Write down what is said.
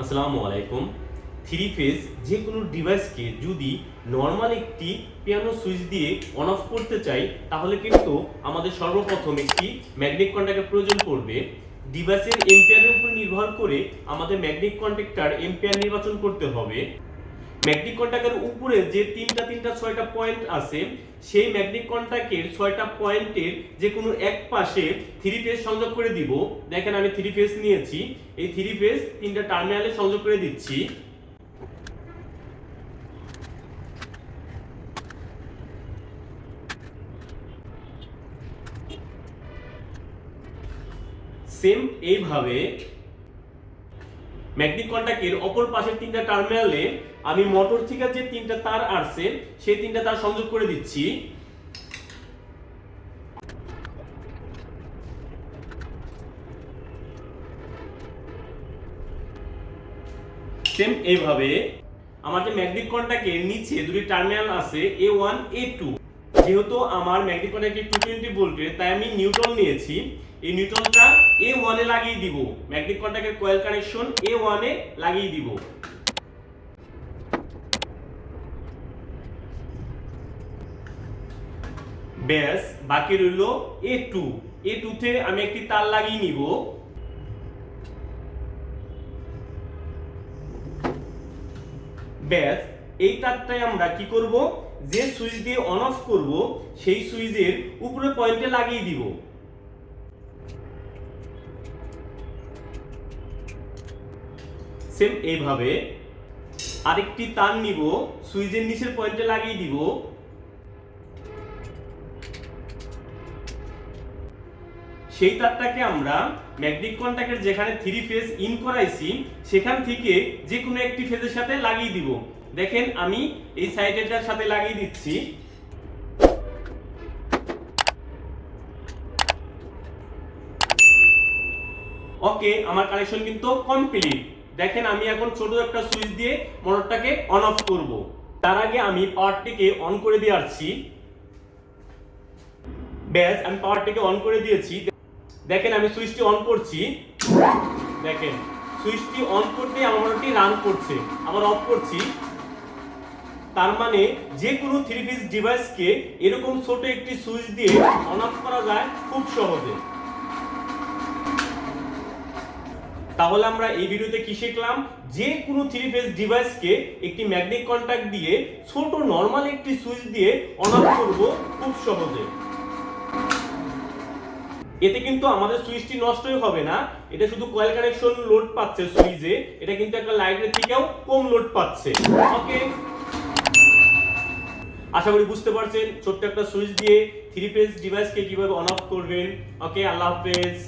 আসসালামু আলাইকুম। Three phase যে কোনো ডিভাইসকে যদি নর্মাল একটি পিয়ানো সুইচ দিয়ে অন অফ করতে চাই, তাহলে কিন্তু আমাদের সর্বপ্রথম একটি ম্যাগনেট কন্ট্যাক্টের প্রয়োজন পড়বে। ডিভাইসের এম্পিয়ারের উপর নির্ভর করে আমাদের ম্যাগনেট কন্ট্যাক্টার এম্পিয়ার নির্বাচন করতে হবে। ম্যাগনেটিক কন্ট্যাক্টের উপরে যে তিনটা তিনটা ছয়টা পয়েন্ট আছে, সেই ম্যাগনেটিক কন্ট্যাক্টের ছয়টা পয়েন্টের যে কোনো এক পাশে থ্রি ফেজ সংযোগ করে দিব। দেখেন আমি থ্রি ফেজ নিয়েছি। এই থ্রি ফেজ তিনটা টার্মিনালে সংযোগ করে দিচ্ছি। সেম এইভাবে ম্যাগনেটিক কন্ট্যাক্টের অপর পাশের তিনটা টার্মিনালে আমি মোটর থেকে যে তিনটা তার আসছে, সেই তিনটা তার সংযোগ করে দিচ্ছি। সেম এইভাবে আমার যে ম্যাগনেটিক কন্ট্যাক্টের নিচে দুটি টার্মিনাল আছে এ ওয়ান এ টু যেহেতু আমার ম্যাগনেটিক কন্ট্যাক্টে টু টোয়েন্টি ভোল্টের তাই আমি নিউট্রন নিয়েছি। এই নিউট্রনটা এ ওয়ানে লাগিয়ে দিব। ম্যাগনেটিক কন্ট্যাক্টের কয়েল কানেকশন এ ওয়ানে লাগিয়ে দিব। ব্যাস, বাকি রইল এ টু এ টুতে আমি একটি তার লাগিয়ে নিব। ব্যাস, এই তারটাই আমরা কি করব? যে সুইচ দিয়ে অন অফ করব, সেই সুইচের উপরে পয়েন্টে লাগিয়ে দিব। সেম এইভাবে আরেকটি তার নিব, সুইচের নিচের পয়েন্টে লাগিয়ে দিব। সেই তারটাকে আমরা ম্যাগনেটিক কন্ট্যাক্টের যেখানে থ্রি ফেজ ইন করাইছি, সেখান থেকে যে কোনো একটি ফেজের সাথে লাগিয়ে দিব। দেখেন আমি এই সাইডেরটার সাথে লাগিয়ে দিচ্ছি। ওকে, আমার কানেকশন কিন্তু কমপ্লিট। দেখেন আমি এখন ছোট একটা সুইচ দিয়ে মোটরটাকে অন অফ করব। তার আগে আমি পাওয়ারটিকে অন করে দিয়ে আসছি। ব্যাস, আমি পাওয়ারটিকে অন করে দিয়েছি। দেখেন আমি সুইচটি অন করছি। দেখেন সুইচটি অন করতে আমার মোটরটি রান করছে, আবার অফ করছি। তার মানে যে কোনো থ্রি পিস ডিভাইসকে এরকম ছোট একটি সুইচ দিয়ে অন অফ করা যায় খুব সহজে। তাহলে আমরা এই ভিডিওতে কি শিখলাম? যে কোনো থ্রি ফেজ ডিভাইসকে একটি ম্যাগনেটিক কন্ট্যাক্ট দিয়ে ছোট নরমাল একটি সুইচ দিয়ে অন অফ করব খুব সহজে। এতে কিন্তু আমাদের সুইচটি নষ্টই হবে না। এটা শুধু কয়েল কানেকশন লোড পাচ্ছে সুইচে এটা কিন্তু একটা লাইটের থেকেও কম লোড পাচ্ছে। ওকে আশা করি বুঝতে পারছেন, ছোট্ট একটা সুইচ দিয়ে থ্রি ফেজ ডিভাইসকে কীভাবে অন অফ করবেন। ওকে আল্লাহ হাফেজ।